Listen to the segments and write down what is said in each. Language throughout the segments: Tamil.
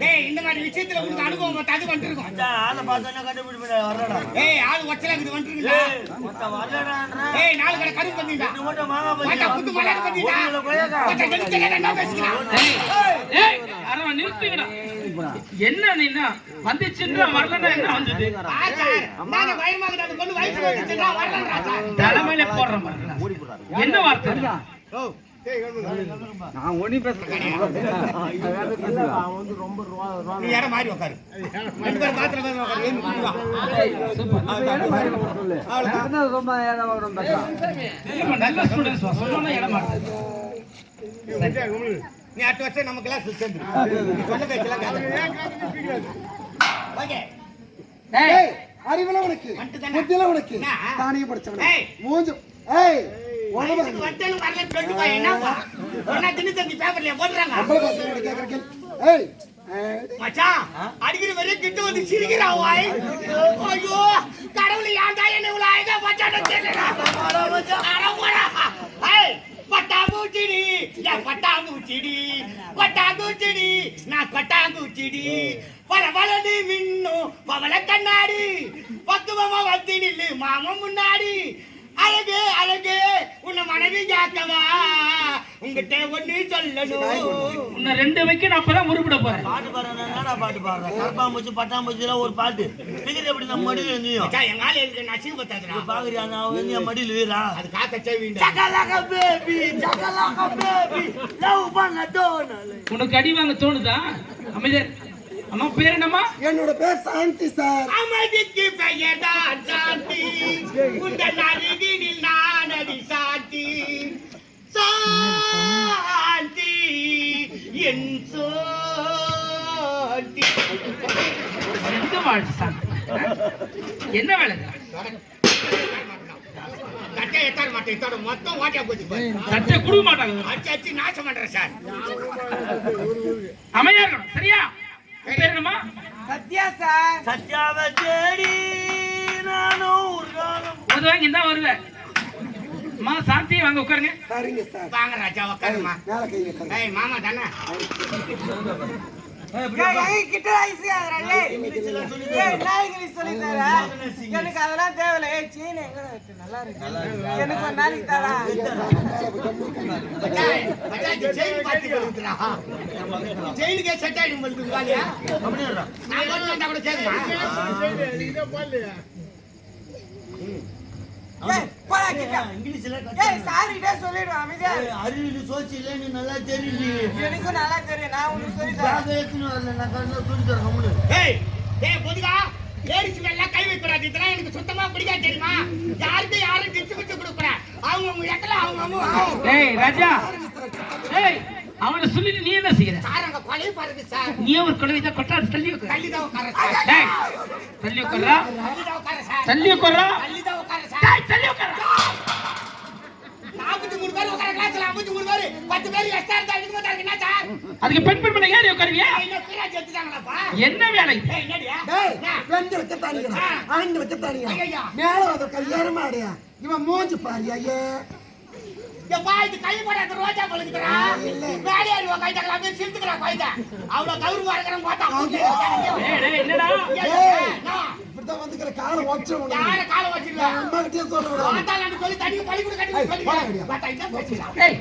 டேய், இந்த மாதிரி விஷயத்துல உனக்கு அனுபவம் மத்த அது வந்துருக்கும். ஆளை பார்த்தோன்னே கண்டுபிடிப்பேன் வரலடா ஏய், ஆள் ஒச்சலா இருக்குது வந்துருக்குடா. ஏய் மொத்தம் வரலடான்ற நாலு கடை பண்ணிடா. புத்து பண்ணிடா. இல்ல, என்ன பேசிக்கிறான்? ஏய் அரை நிறுத்துங்கடா என்ன நீனா? வந்துச்சுன்றா வரலன்னா என்ன வந்தது? ஆ, சார், நானே பயமாகுது, அந்த பொண்ணு வயசுல வந்துச்சுடா, வரலன்றா, சார். தலைமையில போடுறேன் பாருங்க என்ன வார்த்தை? இது? நீ இடம் மாறி உக்காரு. ரெண்டு பேரும் மாத்திரை தான் உக்காரு. ஏன் இப்படி வா? இல்லம்மா, நல்ல ஸ்டூடெண்ட்ஸ் சொன்னா இடம் நீ அடுத்த வருஷம் நம்ம கிளாஸ் சேர்ந்து நீ சொன்ன பேச்செல்லாம் கேட்கணும். ஓகே. ஏய் அறிவுல உனக்கு? புத்தியில உனக்கு? தானிய படிச்சவன ஏய். மூஞ்சு ஏய் மச்சான் அடிக்கிற வரையும் கிட்ட வந்து சிரிக்கிறான் வாய். ஐயோ கடவுள் ஏன்டா என்ன இவ்வளவு அழகா பச்சான்னு தெரியல பட்டாம்பூச்சிடி என் பட்டாம்பூச்சிடி? பட்டாம்பூச்சிடி நான் பட்டாம்பூச்சிடி. பல பலது மின்னும் பவள கண்ணாடி. பக்குவமா வந்து நில்லு மாமன் முன்னாடி. அழகு அழகு. உன்னை மனைவி கேட்கவா உங்ககிட்ட ஒண்ணு சொல்லணும். உன்னை ரெண்டு வைக்க நான் அப்பதான் உருப்பிட போறேன். பாட்டு பாடுறேன் என்னடா பாட்டு பாடுறேன் கரப்பாம்பூச்சி பட்டாம்பூச்சிலாம் ஒரு பாட்டு. டிகிரி எப்படி நம்ம மடியில் இருந்தியும் எங்க ஆளு இருக்கு நசிவு பத்தாதுடா பாக்குறியா? நான் வந்து என் மடியில் வீரா? அது காத்த செய்வீங்க சகலக பேபி சகலக பேபி லவ் பண்ண தோணலை. உனக்கு அடி வாங்க தோணுதா? அமைதியர் அம்மா பேர் என்னம்மா? என்னோட பேர் சாந்தி சார். அமைதிக்கு பெயர்தான் சாந்தி. உங்கள் அருகினில் நான் அடி சாந்தி. சாந்தி என் சோந்தி. என்ன வேலை இது? கட்டை எத்தாட மாட்டேன் எத்தாட மொத்தம் ஓட்டியா போச்சு. சட்டை கொடுக்க மாட்டாங்க. அடிச்சு அடிச்சு நாசம் பண்றேன் சார். அமைதியா இருக்கணும் சரியா? உன் பேர் என்னம்மா? சத்யாவை தேடி நானும் ஒரு காலம் உதவாங்க இந்த வருவேன் அம்மா சாந்தி வாங்க உட்காருங்க. சரிங்க சார். வாங்க ராஜா உட்காருமா மேல கை வைக்கிறேன் ஏய் மாமா தானே? எனக்கு அதெல்லாம் தேவையில்ல. ஏய் சீனி நல்லா இருக்கு. எனக்கு ஒரு நாளைக்கு தரா. செயினுக்கே செட் ஆயிடும் நான் கூட? போடா கிட்ட இங்கிலீஷ்ல ஏய் சாரிடே சொல்லிடுவேன் அமைதியா. அறிவியல் சோசியல நீ நல்லா தெரியுது எனக்கும் நல்லா தெரியும் நான் உனக்கு சொல்லி தரேன் பேக எடுத்துன்னு வரல நான் கண்ணு சொல்லி தரேன் கம்முனு ஏய், ஏய், பொதுவா, லேடிஸ் மேல கை. இதெல்லாம் எனக்கு சுத்தமா பிடிக்காது தெரியுமா? யாருக்கும் யாரும் டிச்சு பிச்சு கொடுக்கூடாது. அவங்கவங்க இடத்துல அவங்கவங்க வாழணும். ஏய் ராஜா ஏய் அவனை சொல்லிட்டு நீ என்ன செய்யற சார், அங்க கொலை பாருங்க சார். நீ ஒரு குழந்தை தான் கொட்டா தள்ளி உட்கார சார். தள்ளி உட்காரா தள்ளிதான் உட்கார சார். தள்ளி உட்காரா தள்ளிதான் உட்கார சார். டேய் உட்காரா நாற்பத்தி மூணு பேர் உட்கார கிளாஸ்ல ஐம்பத்தி மூணு பேர் பத்து பேர் எக்ஸ்ட்ரா இருந்தா இதுக்கு மட்டும் என்ன சார் அதுக்கு பெண் பெண் பண்ண ஏறி உட்காருவியா இன்னும் சீராஜ் எடுத்துட்டாங்களாப்பா என்ன வேலை? ஏய் என்னடியா டேய் என்ன? பெண்டு வச்ச தானியா ஆண்டு வச்ச. மேல வந்து கல்யாணம் மாடியா இவன் மூஞ்சி பாரு ஐயே எப்பா இது கை போடாத ரோஜா பழுக்குதுடா வேலையாரி உன் கைட்டாங்களா அப்படியே சிரித்துக்கிறா கைட்ட அவ்வளவு கௌரவமா இருக்கிறவங்க பார்த்தா ஏய் டேய் என்னடா இப்படிதான் வந்துக்கிற காலை வச்சு யார கால வச்சிருக்கா அம்மா கிட்டே சொல்லுவேன் மாட்டாளான்னு சொல்லி தண்ணி பழி கொடு கட்டி போடா. சொல்லி பார்த்தா இதான் பேசுறா ஏய்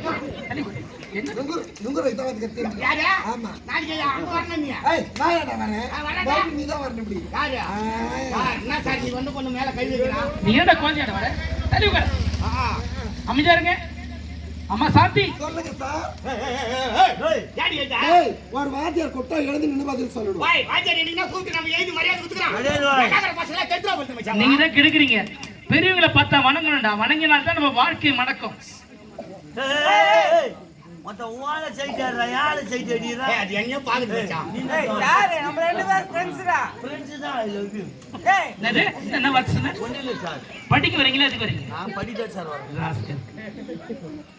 அம்மா சாந்தி. சொல்லுங்க சார். ஏய் யாடி ஏதா ஏய் ஒரு வாத்தியார் கொட்டா எழுந்து நின்னு பதில் சொல்லணும் வாய் வாஜர் என்னன்னா கூப்பிட்டு நம்ம எழுதி மரியாதை கொடுத்துக்கலாம். நீங்க தான் கெடுக்குறீங்க. பெரியவங்களை பார்த்தா வணங்கணும்டா. வணங்கினால் தான் நம்ம வாழ்க்கை மணக்கும். மொத்த உவால யார சைட் அது எங்கேயோ பாக்குது மச்சான். ஏய் யாரு? நம்ம ரெண்டு பேரும் ஃப்ரெண்ட்ஸ்டா ஃப்ரெண்ட்ஸ் தான் ஐ லவ் யூ ஏய். என்னது? என்ன வருஷம் ஒன்றும் இல்லை சார். படிக்க வரீங்களா? எதுக்கு வரீங்க? நான் படிக்க சார் வரேன். ராஸ்கல். உத-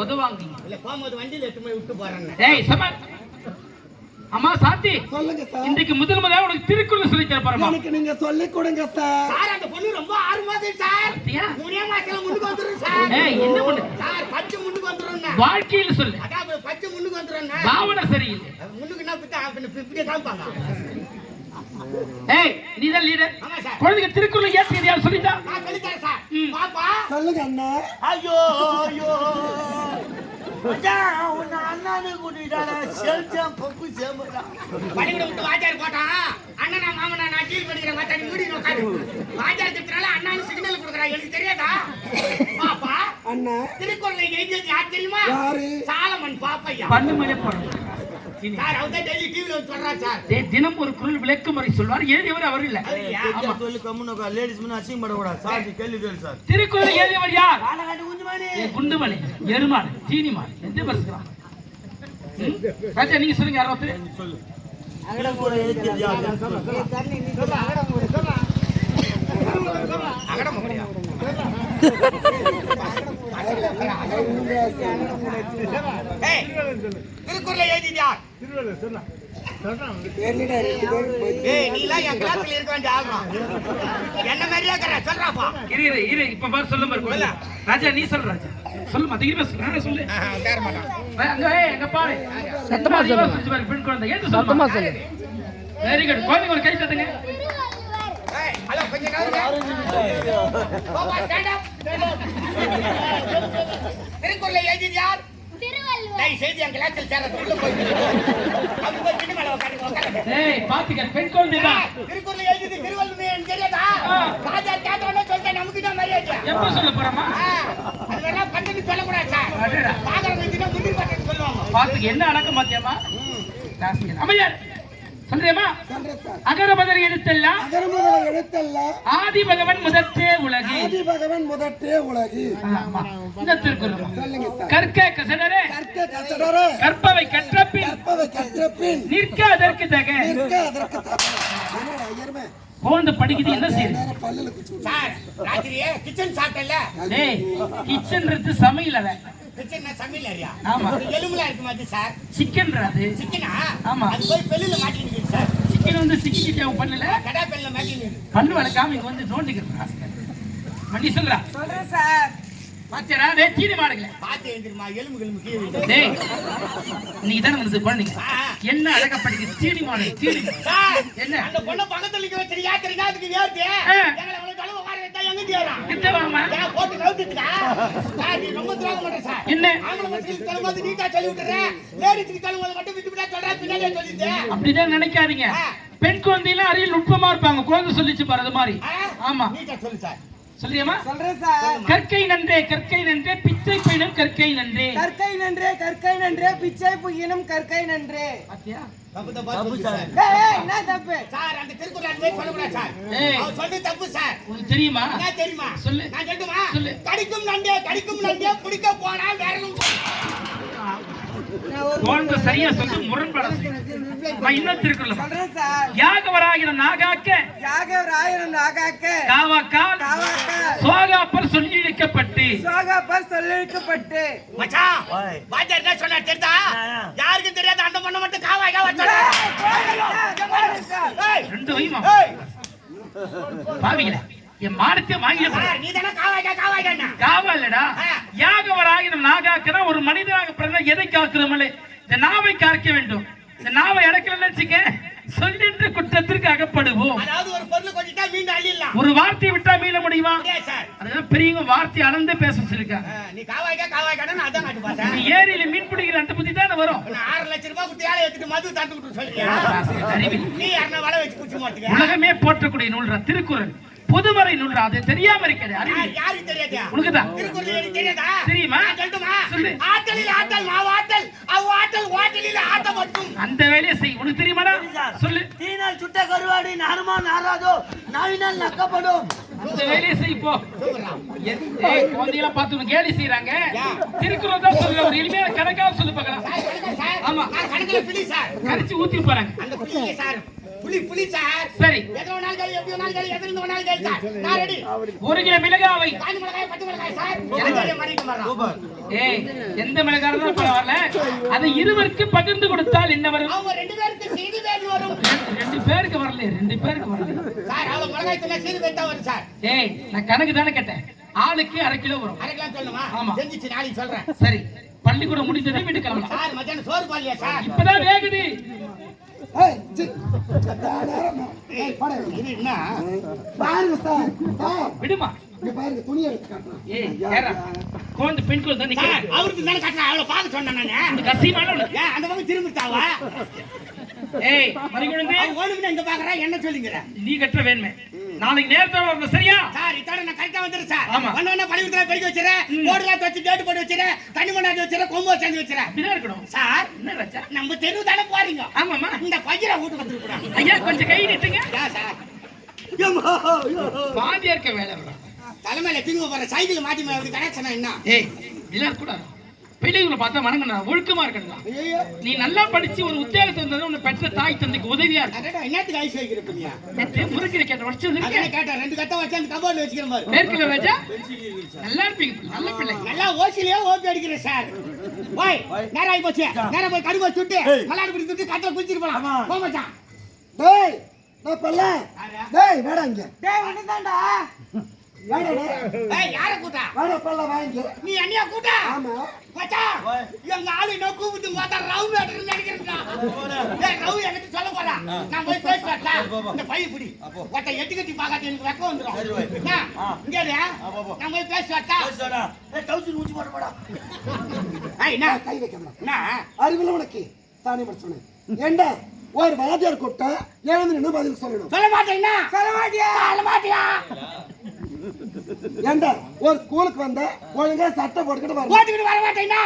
உதவாங்க இல்ல போகும்போது வண்டியில எட்டு போய் விட்டு ஏய் சம அம்மா சாந்தி. சொல்லுங்க சார். இன்றைக்கு முதல் முதல்ல உனக்கு திருக்குறள் சொல்லி தரப்போறமா எனக்கு நீங்க சொல்லி கொடுங்க சார். சார் அந்த பொண்ணு ரொம்ப ஆர்வமாது சார். பாத்தியா? மூணே மாசத்துல முன்னுக்கு வந்துரும் சார். ஏய் என்ன பண்ணு? சார் பச்சை முன்னுக்கு வந்துரும் வாழ்க்கையில் சொல்லு. அதான் பச்சை முன்னுக்கு வந்துடுறேன்னா பாவனை சரியில்லை. முன்னுக்கு என்ன பித்தா பின்ன இப்படியே காமிப்பாங்க ஏய் நீ தான் லீடர் ஆமா சார். குழந்தைங்க திருக்குறள் ஏற்றியது யார் சொல்லிட்டா. பாப்பா. சொல்லுங்க அண்ணா. ஐயோ ஐயோ. உன்னை அண்ணானு கூட்டிட்டாடா. செல்சம், பப்பு சேமடா. பள்ளிக்கூடம் விட்டு வாத்தியார் போட்டான். அண்ணனா மாமனா நான் கீழ் படிக்கிறேன் மச்சான் நீ மூடி உட்காரு. வாத்தியார் திட்டுறால சிக்னல் கொடுக்குறான். எனக்கு தெரியாதா? பாப்பா அண்ணா. திருக்குறளை எழுதியது யார் தெரியுமா? யாரு? சாலமன் பாப்பையா? பண்ணு மணி போடுறேன் சார் அவர் தான் டெய்லி டிவில வந்து சொல்றாரு சார். டேய், தினம் ஒரு குரல் விளக்குமுறை சொல்வார் எழுதியவர் அவர் இல்ல. சொல்லு, கம்முனு உட்காரு. ladies முன்ன அசிங்கப்படக்கூடாது. சார், நீ கேள்வி கேளு சார். திருக்குறள் எழுதியவர் யார்? குண்டுமணி. எருமாடு சீனிமாடு எந்த பரிசுக்கிறான் ராஜா நீங்க சொல்லுங்க நீ சொல்லு. திருக்குறள் எழுதியது சொல்லு. நீ சொல்லு, சொல்லு. சொல்ல ராஜா நீ சொல்லு ராஜா. சொல்லு நானே சொல்லு. ஏய், அங்க எங்க பாரு. சத்தமா சொல்லு. பெண் குழந்தை. சத்தமா சொல்லு. வெரி குட் குழந்தைங்க ஒரு கை தட்டுங்க. ஹலோ கொஞ்சம் கவனிங்க. பாப்பா ஸ்டாண்ட் அப் திருக்குறளை எழுதியது யார்? டேய் செய்தி என் கிளாஸ்ல சேர்றது உள்ள போய் அவங்க போய் கிட்ட மேல உட்காருங்க உட்காருங்க. ஏய் பாத்துக்க பெண் குழந்தை தான். திருக்குறளை எழுதியது திருவள்ளுவர் தெரியாதா ஆ. ராஜா கேட்டவனே சொல்லிட்டேன் நமக்கு தான் மரியாதை. எப்ப சொல்ல போறோமா? அது வேணா சார். பாக்குறவங்க கிட்ட முந்திரி பண்றது சொல்லுவாங்க. பாத்துக்க என்ன அடக்கம் பாத்தியம்மா? அமையார் சார் அகர பதர் எழுத்தெல்லாம் அகர முதல எழுத்தல்ல ஆதி பகவன் முதற்றே உலகு. ஆதி பகவன் முதற்றே உலகு ஆமா. இந்த திருக்குறள் சொல்லுங்க சார். கற்க கசடரே. கற்க கசடர. கற்பவை கற்றபின் கற்பவை கற்ற பின் நிற்க அதற்கு தக. நிற்க அதற்கு ஐயருமே. குழந்தை படிக்குது என்ன செய்யுது சார் ராத்திரியே கிச்சன் சாப்பிட்டல டேய் கிச்சன்றது சமையல் அவன். கிச்சன் சமையல் ஆமா. எலும்புலாம் இருக்கு மாதிரி சார்? சிக்கன்றது சிக்கனா? ஆமா. அது போய் பெல்லுல மாட்டிக்கிட்டு சார். சிக்கன் வந்து அவன் பண்ணல. கடா பெல்ல மாட்டிக்கிட்டு பண்ணு வளர்க்காம இங்க வந்து நோண்டிக்கிறான் மணி சொல்றா. சொல்றேன் சார். பாத்தியரா டேய் தீனி மாடுங்களே எழுந்திருமா? எலும்பு எலும்பு கீழே. டேய் நீ தானே வந்து குழந்தைங்க? ஆ. என்ன அழகா படிக்குது தீனி மாடு தீனி சார் என்ன? அந்த பொண்ணை பக்கத்துல நிக்க அதுக்கு வேர்த்து. எங்களை அப்படிதான் நினைக்காதீங்க. பெண் குழந்தைலாம் அறிவில் நுட்பமா இருப்பாங்க. குழந்தை சொல்லிச்சு பாரு அது மாதிரி. ஆமா. சொல்லு சார். சொல்லியமா சொல்றேன் சார். கற்கை நன்றே கற்கை நன்றே பிச்சை பையனும் கற்கை நன்றே. கற்கை நன்றே கற்கை நன்றே பிச்சை புகினும் கற்கை நன்றே. பாத்தியா? தப்பு தப்பா தப்பு சொல்லு சார். சார். ஏய், ஏய், என்ன தப்பு? சார் அந்த திருக்குறள் அந்த மாதிரி சொல்லக்கூடாது சார். ஏய். அவர் சொல்றது தப்பு சார். உனக்கு தெரியுமா? என்ன தெரியுமா? சொல்லு. நான் சொல்லட்டுமா? சொல்லு. கடிக்கும் நண்டே கடிக்கும் நண்டே பிடிக்க போனா விரலும் நான் ஒரு குழந்தை சரியா சொல்லி முரண்பட நான் இன்னும் திருக்குறள் சொல்றேன். சார் யாகவராகிற நாகாக்க. காவாக்க சோகாப்பர் சொல்லி இழுக்கப்பட்டு சோகாப்பர் சொல்லிருக்கப்பட்டு. மச்சான் ஓய். வாத்தியார் என்ன சொன்னார் தெரியுதா? ஆ. யாருக்கும் தெரியாத அந்த பொண்ணை மட்டும் காவாய் காவா சொன்னார். ரெண்டு வைமா. ஏய். பாவிங்களே என் மானத்தை வாங்கி சார் நீ தானே காவாய்க்கா காவாய்க்கா காவா இல்லடா ஆ. யாகவராகிற நாகாக்கிற ஒரு மனிதனாக பிறந்த எதை காக்கிறோமலே? இந்த நாவை காக்க வேண்டும். இந்த நாவை அடக்கலன்னு வச்சுக்க சொல்லின்ற குற்றத்திற்கு அகப்படுவோம் அதாவது ஒரு ஒரு வார்த்தையை விட்டா மீள முடியுமா? பெரியவங்க வார்த்தை அளந்து பேச வச்சிருக்காங்க நீ காவாய்க்கா காட்டு நீ பார்த்தேன் ஏரியில மீன் பிடிக்கிற அந்த புத்தி தானே வரும். ஆறு லட்சம் ரூபாய் கொடுத்து ஏழை எடுத்துட்டு மது தட்டு விட்டு சொல்லியா அறிவில். நீ யாருன்னா வலை வச்சு மாட்டுக்க உலகமே போற்றக்கூடிய நூல்ரா திருக்குறள். பொதுமறை நூல்ரா அது தெரியாம இருக்கிறது. அறிவில். யாருக்கு தெரியாதா? உனக்குதான் திருக்குறள் தெரியாதா? தெரியுமா? சொல்லு. ஆட்டலில் ஆட்டல் மாவு ஆட்டல் அவ் ஆட்டல் ஓட்டலில் ஆட்ட மட்டும். அந்த வேலையை செய். உனக்கு தெரியுமாடா? சொல்லு. தீனால் சுட்ட கருவாடி நானுமா நாராதோ நாவினால் நக்கப்படும். அந்த வேலையை செய் போ. ஏய் குழந்தையெல்லாம் பார்த்து உனக்கு கேலி செய்யறாங்க திருக்குறள் தான் சொல்ற ஒரு எளிமையான கணக்காக சொல்லு பார்க்கலாம். ஆமா. நான் கணக்குல புலி சார். கரைச்சு ஊத்தி போறாங்க அந்த இல்ல சார். புலி புலி சார். சரி. எத்தனை கழி எப்படி வேணாலும் கழி எத்தனை வேணாலும் கழி சார்? நான் ரெடி. ஒரு கிலோ மிளகாவை. காஞ்சி மிளகாய் பச்சை மிளகாய் சார். எனக்கு மாறிட்டு வர்றான் சூப்பர். ஏய் எந்த மிளகாரம் தான் பரவாயில்ல அதை இருவருக்கு பகிர்ந்து கொடுத்தால் என்ன வரும்? அவங்க ரெண்டு பேருக்கு செய்தி வரும். ரெண்டு பேருக்கு வரல ரெண்டு பேருக்கு வரல சார் அவ்வளவு மிளகாய் தூள் செய்தி வேண்டா வரும் சார். ஏய் நான் கணக்கு தானே கேட்டேன். ஆளுக்கு அரை கிலோ வரும். அரைக்கலாம் சொல்லணுமா ஆமா. செஞ்சிச்சு நாளைக்கு சொல்றேன். சரி. பள்ளிக்கூடம் முடிஞ்சதே வீட்டு கிளம்பலாம். சார் மத்தியானம் சோறு பாலியா சார்? இப்பதான் வேகுது. பாருங்க சார் விடுமா? பாருங்க துணியை ஏய் ஏறா கோந்து பெண் குழந்தை தான் அவருக்கு தானே கட்டினா அவளை பார்க்க சொன்னேன் நானு. இந்த கசியமான உனக்கு? ஏன் அந்த பக்கம் திரும்பிட்டாவா? ஏய் மறிகுழந்தை அவன் இங்க பாக்குறா என்ன சொல்லிங்கிற? நீ கட்டுற வேணுமே நாளைக்கு நேரத்தோட வரணும் சரியா? சார் இத்தோட நான் கரெக்டா வந்துடுறேன் சார். ஆமா. வந்த உடனே பள்ளிக்கூடத்துல பெருக்கி வச்சிடறேன். போர்டுலாம் வச்சு டேட்டு போட்டு வச்சிடறேன். தண்ணி கொண்டாந்து வச்சிடறேன் கொம்பு வச்சாந்து வச்சிடறேன். அப்படிதான் இருக்கணும். சார் என்ன ராஜா? நம்ம தெரு தானே போறீங்க. ஆமாமா இந்த பையனை வீட்டுக்கு வந்துருக்கூடாது ஐயா கொஞ்சம் கை நிட்டுங்க. சார். பாதியா இருக்க வேலை. தலைமையில திங்க போற சைக்கிள் மாத்தி அப்படி கனெக்ஷன் என்ன? ஏய் இதெல்லாம் இருக்கக்கூடாது பெரியவங்களை பார்த்தா வணங்கணும் ஒழுக்கமா இருக்கணும் ஐயோ நீ நல்லா படிச்சு ஒரு உத்தியோகத்தை இருந்தது உன்னை பெற்ற தாய் தந்தைக்கு உதவியா இருக்கும். அடடா என்னத்துக்கு ஐஸ் வைக்கிறப்பீங்க நேத்து முறுக்கு கேட்ட வச்சது கேட்டேன் ரெண்டு கட்டம் வச்சு அந்த கபோர்ட்ல வச்சுக்கிற மாதிரி மேற்குல ராஜா. நல்லா இருப்பீங்க நல்ல பிள்ளை. நல்லா ஓசிலேயே ஓப்பி அடிக்கிறேன் சார். ஓய் நேரம் ஆகி போச்சு. நேரம் போய் கடுகு சுட்டு மல்லாடு பிடி சுட்டு கட்டில குளிச்சிட்டு போலாம். போ மச்சான். டேய் நான் பல்ல. டேய் வேடா இங்க. டேய். ஏய் யார கூட்டா? வாங்கி நீ என்னையா கூட்டா? எங்க ஆளு என்ன கூப்பிட்டு பார்த்தா ரவு மேட்டர் நினைக்கிறேன்டா. ஏய் ரவு எனக்கு சொல்ல போறா. நான் போய் பேச வரட்டா இந்த பைய புடி ஒட்ட எட்டு கட்டி பார்க்காத எனக்கு வெக்கம் வந்துரும். என்ன? இங்க. நான் போய் பேச வரட்டா பேசுடா. ஏய், டவுசர் போட. போடா. என்ன? கை வைக்கணும் என்ன? அறிவில் உனக்கு. தானே படிச்சவனே ஏண்டா? ஒரு வாத்தியார் கூப்பிட்டா எழுந்து நின்று பதில் சொல்லணும். சொல்ல மாட்டேன்னா சொல்ல மாட்டியா? சொல்ல மாட்டியா? ஏண்டா? ஒரு ஸ்கூலுக்கு வந்த ஒழுங்கா சட்டை போட்டுக்கிட்டு வரணும் போட்டுக்கிட்டு வர மாட்டேன்னா?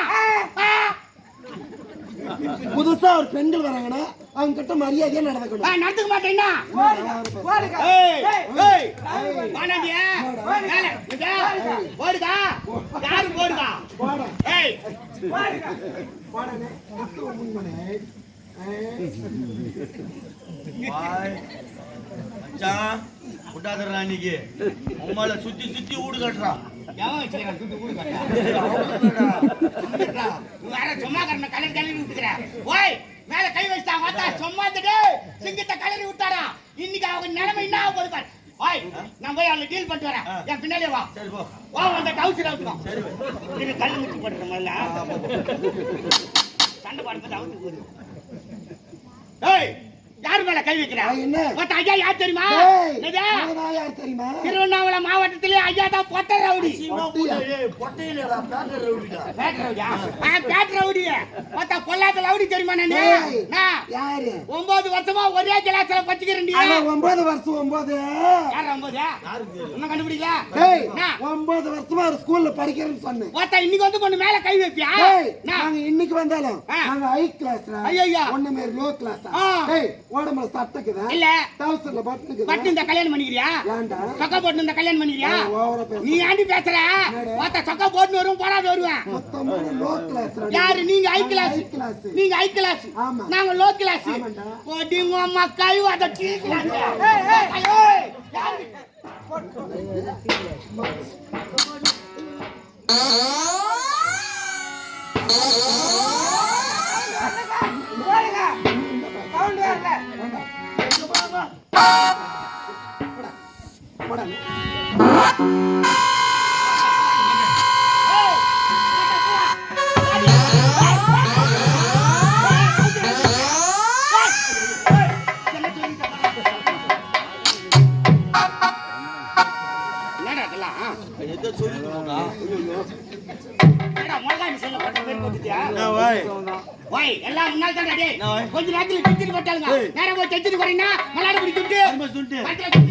புதுசா ஒரு பெண்கள் வராங்கன்னா அவங்க கிட்ட மரியாதையா நடந்துக்கணும். நடத்துக்க மாட்டேன்னா? போடுடா யாரு போடுடா போடா மச்சான், விட்டாதடா அன்னைக்கு. உம்மால சுத்தி சுத்தி கட்டுறான் ஊடு கட்டா அவ்வளவுதான்டா. வேற சும்மா கலர் கலரி விட்டுக்கிற. ஓய் மேல கை வச்சா வாத்தா சும்மா இருந்துட்டு சிங்கத்தை கலரி விட்டாரா இன்னைக்கு அவங்க நிலைமை என்ன ஆக பாரு. ஓய் நான் போய் அவளை டீல் பண்ணிட்டு வரேன். என் பின்னாலே வா. சரி போ. வா அந்த டவுசர் அவுத்துக்கும் இது கல் முச்சு போடுற முதல்ல சண்டை பாடும்போது அவுத்து போகுது ஏய் யார் மேல கை வைக்கிற? நான் என்ன? ஐயா யார் தெரியுமா? நான் யார் தெரியுமா? திருவண்ணாமலை மாவட்டத்திலே ஐயா தான் பொட்ட ரவுடி. சீமா போடு, ஏய், பொட்டையிலடா, பேட்டர் ரவுடிடா. பேட் ரவுடியா? ஆ பேட் ரவுடி மத்த பொல்லாத ரவுடி தெரியுமா நானு. யாரு? ஒன்பது வருஷமா ஒரே கிளாஸ்ல பச்சுக்கிறேன் ஒன்பது வருஷம் ஒன்பது. யார் ஒன்பது? யாருக்கு தெரியும்? இன்னும் கண்டுபிடிக்கல? டேய் நான். ஒன்பது வருஷமா ஒரு ஸ்கூல்ல படிக்கிறேன்னு சொன்னேன். ஒருத்தன் இன்னைக்கு வந்து கொண்டு மேல கை வைப்பியா? நாங்க இன்னைக்கு வந்தாலும். நாங்க ஹை கிளாஸ் ஐயையா. ஒண்ணு மாரி லோ கிளாஸ். டேய் உடம்புல சட்டைக்குதா இல்ல. டவுசர்ல பட்டனுக்குதா பட்டு இந்த கல்யாணம் பண்ணிக்கிறியா? ஏன்டா? சொக்கா போட்டு இந்த கல்யாணம் பண்ணிக்கிறியா? நீ ஏண்டி பேசுற? ஒருத்த சொக்கா போட்டு வரும் போடாத வருவேன் யாரு? நீங்க ஹை கிளாஸ் நீங்க ஹை கிளாஸ் ஆமா. நாங்க லோ கிளாஸ். போடிங்க அம்மா கை டீ கிளாஸ் ஐயோ கொஞ்ச நேரத்துல கிச்சிட்டு போட்டாளுங்க. ஏய். நேரா போய் செஞ்சுட்டு போறீங்கன்னா மலாடு பிடிச்சிட்டு